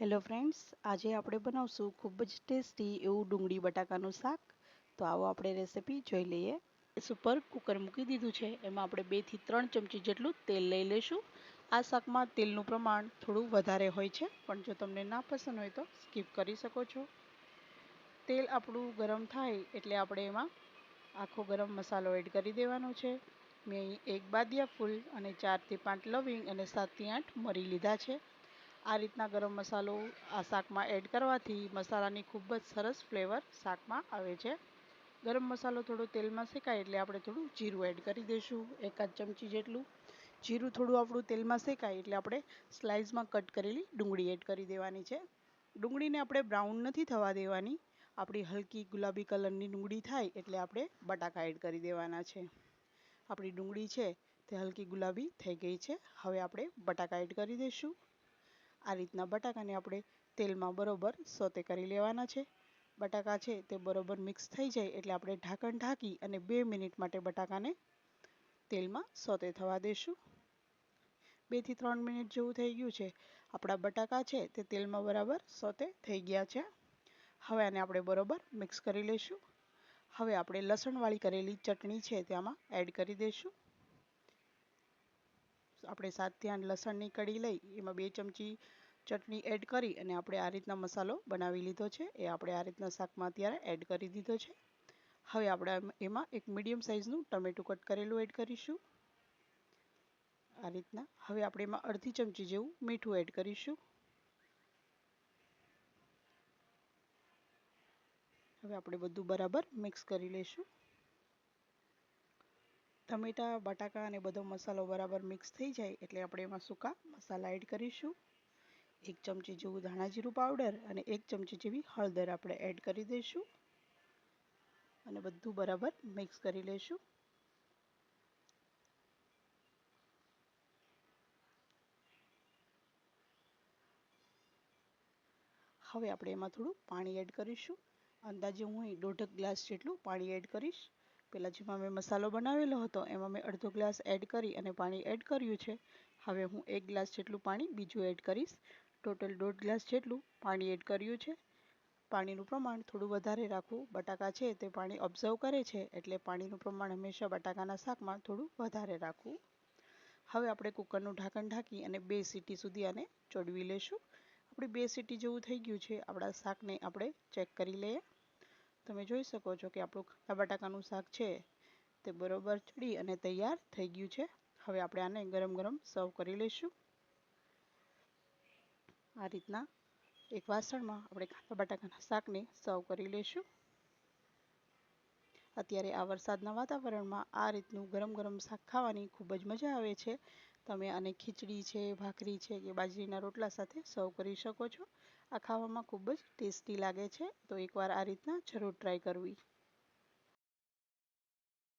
Hello friends આજે આપણે બનાવશું ખૂબ જ ટેસ્ટી એવું ડુંગળી બટાકાનું શાક. તો આવો આપણે રેસીપી જોઈ લઈએ. ગેસ ઉપર કુકર મૂકી દીધું છે. એમાં આપણે બેથી ત્રણ ચમચી જેટલું તેલ લઈ લઈશું. આ શાકમાં તેલનું પ્રમાણ થોડું વધારે હોય છે, પણ જો તમને ના પસંદ હોય તો સ્કીપ કરી શકો છો. તેલ આપણું ગરમ થાય એટલે આપણે એમાં આખો ગરમ મસાલો એડ કરી દેવાનો છે. મેં એક બાદિયા ફૂલ અને ચારથી પાંચ લવિંગ અને સાતથી આઠ મરી લીધા છે. આ રીતના ગરમ મસાલો આ શાકમાં એડ કરવાથી મસાલાની ખૂબ જ સરસ ફ્લેવર શાકમાં આવે છે. ગરમ મસાલો થોડો તેલમાં શેકાય એટલે આપણે થોડું જીરું એડ કરી દઈશું, એકાદ ચમચી જેટલું. જીરું થોડું આપણું તેલમાં શેકાય એટલે આપણે સ્લાઇસમાં કટ કરેલી ડુંગળી એડ કરી દેવાની છે. ડુંગળીને આપણે બ્રાઉન નથી થવા દેવાની, આપણી હલકી ગુલાબી કલરની ડુંગળી થાય એટલે આપણે બટાકા એડ કરી દેવાના છે. આપણી ડુંગળી છે તે હલકી ગુલાબી થઈ ગઈ છે, હવે આપણે બટાકા એડ કરી દઈશું. આ રીતના બટાકાને આપણે તેલમાં બરોબર સોતે કરી લેવાના છે. બટાકા છે તે બરોબર મિક્સ થઈ જાય એટલે આપણે ઢાંકણ ઢાંકી અને બે મિનિટ માટે બટાકાને તેલમાં સોતે થવા દઈશું બેથી ત્રણ મિનિટ જેવું થઈ ગયું છે. આપણા બટાકા છે તે તેલમાં બરાબર સોતે થઈ ગયા છે. હવે આને આપણે બરોબર મિક્સ કરી લઈશું હવે આપણે લસણવાળી કરેલી ચટણી છે તેમાં એડ કરી દઈશું આપણે સાતથી આઠ લસણની કડી લઈ, એમાં બે ચમચી ચટણી એડ કરી અને આપણે આ રીતના મસાલો બનાવી લીધો છે. એ આપણે આ રીતના શાકમાં અત્યારે એડ કરી દીધો છે. હવે આપણે એમાં એક મીડિયમ સાઇઝનું ટમેટું કટ કરેલું એડ કરીશું. આ રીતના. હવે આપણે એમાં અડધી ચમચી જેવું મીઠું એડ કરીશું. હવે આપણે બધું બરાબર મિક્સ કરી લઈશું ટમેટા, બટાકા અને બધો મસાલો બરાબર મિક્સ થઈ જાય એટલે આપણે એમાં સૂકા મસાલા એડ કરીશું. એક ચમચી જેવું ધાણા જીરું પાવડર અને એક ચમચી જેવી હળદર આપણે એડ કરી દઈશું. અને બધું બરાબર મિક્સ કરી લઈશું. હવે આપણે એમાં થોડું પાણી એડ કરીશું. અંદાજે હું અહીં ગ્લાસ જેટલું પાણી એડ કરીશ. પહેલાં જેમાં મેં મસાલો બનાવેલો હતો, એમાં મેં અડધો ગ્લાસ એડ કરી અને પાણી એડ કર્યું છે. હવે હું એક ગ્લાસ જેટલું પાણી બીજું એડ કરીશ. ટોટલ દોઢ ગ્લાસ જેટલું પાણી એડ કર્યું છે. પાણીનું પ્રમાણ થોડું વધારે રાખવું. બટાકા છે તે પાણી ઓબ્ઝર્વ કરે છે, એટલે પાણીનું પ્રમાણ હંમેશા બટાકાના શાકમાં થોડું વધારે રાખવું. હવે આપણે કુકરનું ઢાંકણ ઢાંકી અને બે સીટી સુધી આને ચોડવી લેશું. આપણી બે સીટી જેવું થઈ ગયું છે. આપણા શાકને આપણે ચેક કરી લઈએ. તમે જોઈ શકો છો કે આપણું ખાટા બટાકાનું શાક છે, તે બરોબર ચડી અને તૈયાર થઈ ગયું છે. હવે આપણે આને ગરમ ગરમ સર્વ કરી લઈશું. આ રીતના એક વાસણમાં આપણે ખાટા બટાકાના શાકને સર્વ કરી લઈશું. અત્યારે આ વરસાદના વાતાવરણમાં આ રીતનું ગરમ ગરમ શાક ખાવાની ખૂબ જ મજા આવે છે. તમે આને ખીચડી છે, ભાખરી છે કે બાજરીના રોટલા સાથે સર્વ કરી શકો છો. આ ખાવામાં ખૂબ જ ટેસ્ટી લાગે છે. તો એકવાર આ રીતના જરૂર ટ્રાય કરવી.